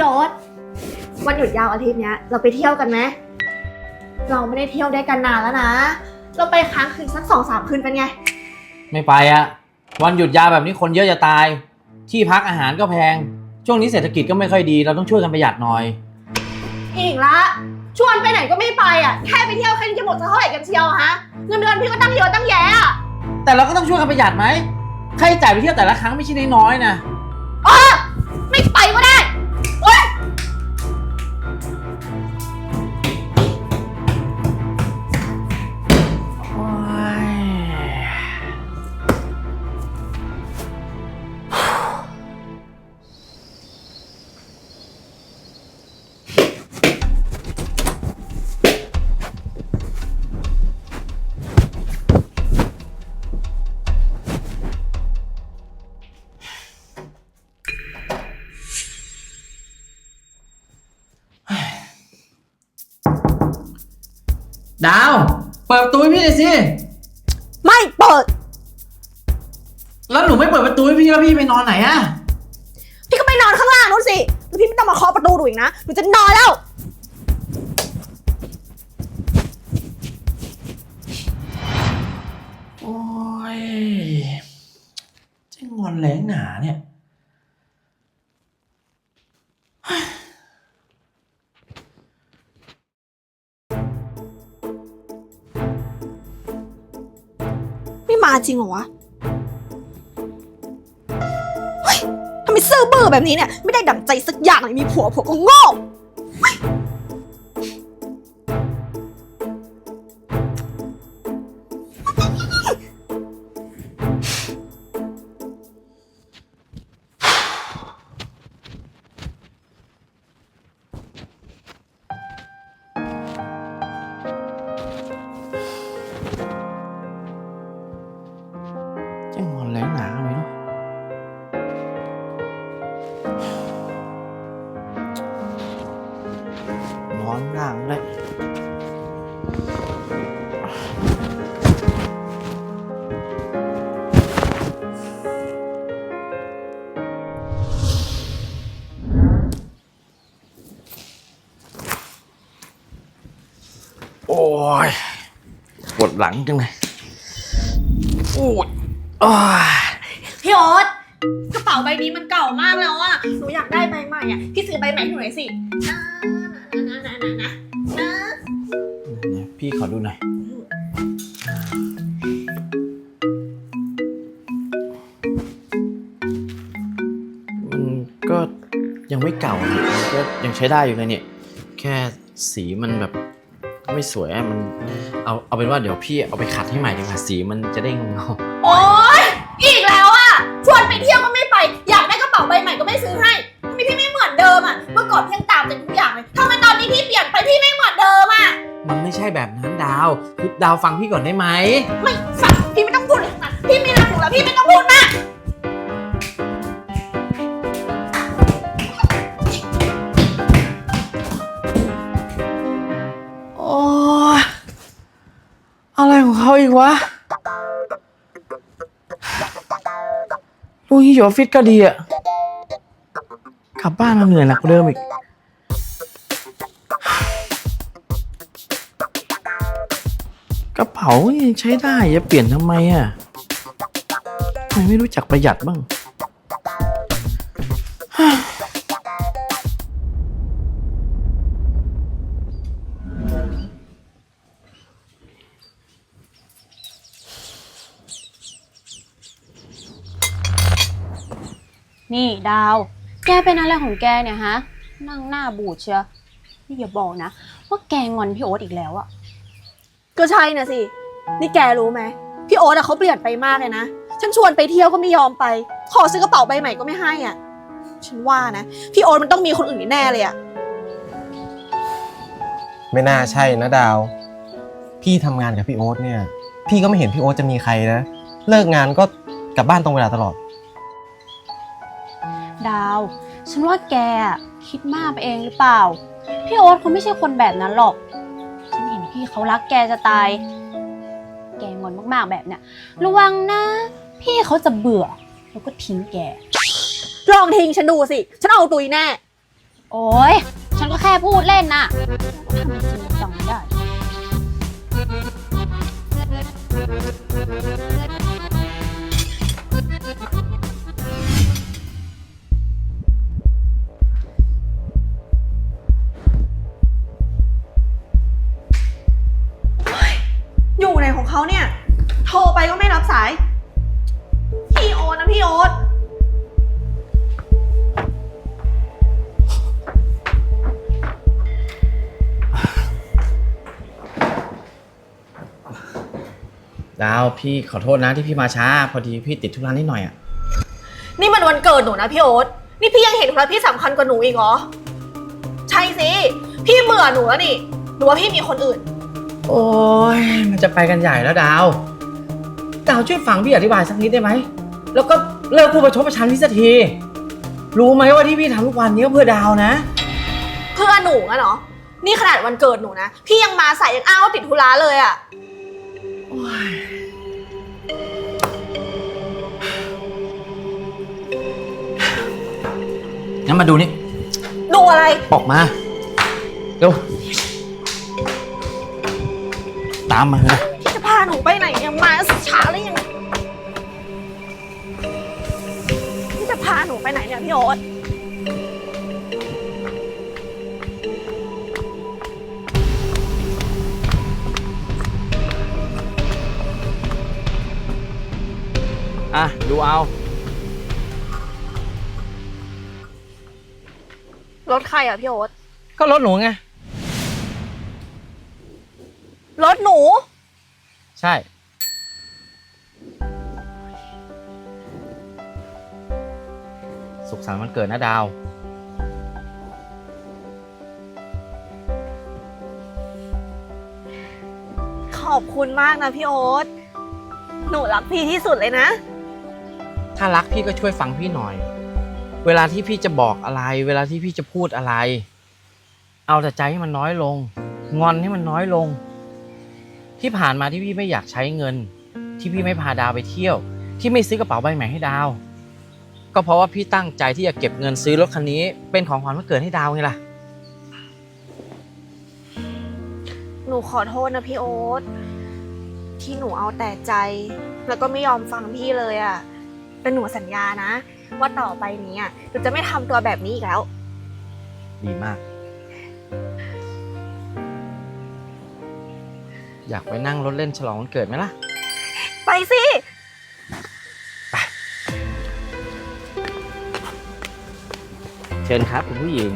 พี่โอ๊ตวันหยุดยาวอาทิตย์เนี้ยเราไปเที่ยวกันไหมเราไม่ได้เที่ยวด้วยกันนานแล้วนะ เราไปค้างคืนสักสองสามคืนเป็นไง ไม่ไปอะวันหยุดยาวแบบนี้คนเยอะจะตาย ที่พักอาหารก็แพง ช่วงนี้เศรษฐกิจก็ไม่ค่อยดี เราต้องช่วยกันประหยัดหน่อย อีกละชวนไปไหนก็ไม่ไปอะแค่ไปเที่ยวแค่นี้จะหมดจะเท่าไหร่กันเชียวอะฮะเงินเดือนพี่ก็ตั้งเยอะตั้งแยะอะแต่เราก็ต้องช่วยกันประหยัดไหมค่าใช้จ่ายไปเที่ยวแต่ละครั้งไม่ใช่น้อยๆนะ ดาว เปิดประตูให้พี่หน่อยสิ ไม่เปิด แล้วหนูไม่เปิดประตูให้พี่แล้วพี่ไปนอนไหนอะพี่ก็ไปนอนข้างล่างนู้นสิ แล้วพี่ไม่ต้องมาเคาะประตูดูอีกนะ หนูจะนอนแล้ว โอ้ยจะงอนแรงหนาเนี่ยาจริงเหรอวะ เฮ้ยทำไมซื่อบื้อแบบนี้เนี่ย ไม่ได้ดั่งใจสักอย่างเลยมีผัวผัวก็โง่ หลังจังเลยโอ้ยอ้ายพี่โอ๊ตกระเป๋าใบนี้มันเก่ามากแล้วอะหนูอยากได้ใบใหม่อะพี่ซื้อใบใหม่ให้หนูหน่อยสินะนะนะนะนะนะไหนพี่ขอดูหน่อย มันก็ยังไม่เก่าเนี่ยมันก็ยังใช้ได้อยู่เลยเนี่ย แค่สีมันแบบ ไม่สวยอะมันเอาเอาเป็นว่าเดี๋ยวพี่เอาไปขัดให้ใหม่ดีกว่าสีมันจะได้เงาโอ๊ย อีกแล้วอะชวนไปเที่ยวก็ไม่ไป อยากได้กระเป๋าใบใหม่ก็ไม่ซื้อให้ทำไมพี่ไม่เหมือนเดิมอะเมื่อก่อนพี่ยังตามใจทุกอย่างเลยทำไมตอนนี้พี่เปลี่ยนไปพี่ไม่เหมือนเดิมอะๆมันไม่ใช่แบบนั้นดาวคือดาวฟังพี่ก่อนได้ไหม ไม่ฟัง อะไรของเขาอีกวะลูกนี้อยู่ออฟฟิศก็ดีอะกลับบ้านมาเหนื่อยหนักเดิมอีก กระเป๋ายังใช้ได้จะเปลี่ยนทำไมอะทำไมไม่รู้จักประหยัดบ้าง ดาว แกเป็นอะไรของแกเนี่ยฮะ นั่งหน้าบูดเชียวนี่อย่าบอกนะ ว่าแกงอนพี่โอ๊ตอีกแล้วอะก็ใช่นะสิ นี่แกรู้ไหมพี่โอ๊ตอะเขาเปลี่ยนไปมากเลยนะ ฉันชวนไปเที่ยวก็ไม่ยอมไป ขอซื้อกระเป๋าใบใหม่ก็ไม่ให้อะฉันว่านะ พี่โอ๊ตมันต้องมีคนอื่นแน่ๆเลยอะไม่น่าใช่นะดาว พี่ทำงานกับพี่โอ๊ตเนี่ย พี่ก็ไม่เห็นพี่โอ๊ตจะมีใครนะ เลิกงานก็กลับบ้านตรงเวลาตลอด ดาว ฉันว่าแกอะคิดมากไปเองหรือเปล่า พี่โอ๊ตเขาไม่ใช่คนแบบนั้นหรอก ฉันเห็นพี่เขารักแกจะตาย แกงอนมากๆแบบเนี้ยระวังนะ พี่เขาจะเบื่อ แล้วก็ทิ้งแก ลองทิ้งฉันดูสิ ฉันเอาตุยแน่ โอ้ยฉันก็แค่พูดเล่นน่ะทำไมจริงจังไม่ได้ เขาเนี่ย โทรไปก็ไม่รับสาย พี่โอ๊ตนะพี่โอ๊ตดาวพี่ขอโทษนะที่พี่มาช้า พอดีพี่ติดธุระนิดหน่อยอะ นี่มันวันเกิดหนูนะพี่โอ๊ต นี่พี่ยังเห็นคนพี่สำคัญกว่าหนูอีกเหรอ ใช่สิ พี่เบื่อหนูแล้วนี่ หนูว่าพี่มีคนอื่น โอ้ยมันจะไปกันใหญ่แล้วดาว ดาวช่วยฟังพี่อธิบายสักนิดได้ไหม แล้วก็เลิกพูดประชดประชันพี่สักที รู้ไหมว่าที่พี่ทำทุกวันนี้ก็เพื่อดาวนะ เพื่อนหนูอะเนาะนี่ขนาดวันเกิดหนูนะ พี่ยังมาใส่ยังอ้างว่าติดธุระเลยอะงั้นมาดูนี่ ดูอะไร ออกมา เร็ว ตามมาเลยพี่จะพาหนูไปไหนเนี่ยมาช้าแล้วยังพี่จะพาหนูไปไหนเนี่ยพี่โอ๊ตอะ ดูเอา รถใครอะพี่โอ๊ตก็รถหนูไง รถหนู ใช่ สุขสันต์วันเกิดนะดาว ขอบคุณมากนะพี่โอ๊ต หนูรักพี่ที่สุดเลยนะ ถ้ารักพี่ก็ช่วยฟังพี่หน่อย เวลาที่พี่จะบอกอะไร เวลาที่พี่จะพูดอะไร เอาแต่ใจให้มันน้อยลง งอนให้มันน้อยลง ที่ผ่านมาที่พี่ไม่อยากใช้เงิน ที่พี่ไม่พาดาวไปเที่ยว ที่ไม่ซื้อกระเป๋าใบใหม่ให้ดาว ก็เพราะว่าพี่ตั้งใจที่จะเก็บเงินซื้อรถคันนี้ เป็นของขวัญวันเกิดให้ดาวไงล่ะ หนูขอโทษนะพี่โอ๊ตที่หนูเอาแต่ใจ แล้วก็ไม่ยอมฟังพี่เลยอะแต่หนูสัญญานะ ว่าต่อไปนี้อะหนูจะไม่ทำตัวแบบนี้อีกแล้ว ดีมาก อยากไปนั่งรถเล่นฉลองวันเกิดไหมล่ะ ไปสิ เชิญครับคุณผู้หญิง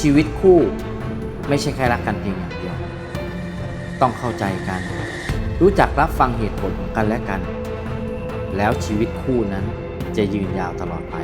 ชีวิตคู่ไม่ใช่แค่รักกันเพียงอย่างเดียว ต้องเข้าใจกัน รู้จักรับฟังเหตุผลของกันและกัน แล้วชีวิตคู่นั้นจะยืนยาวตลอดไป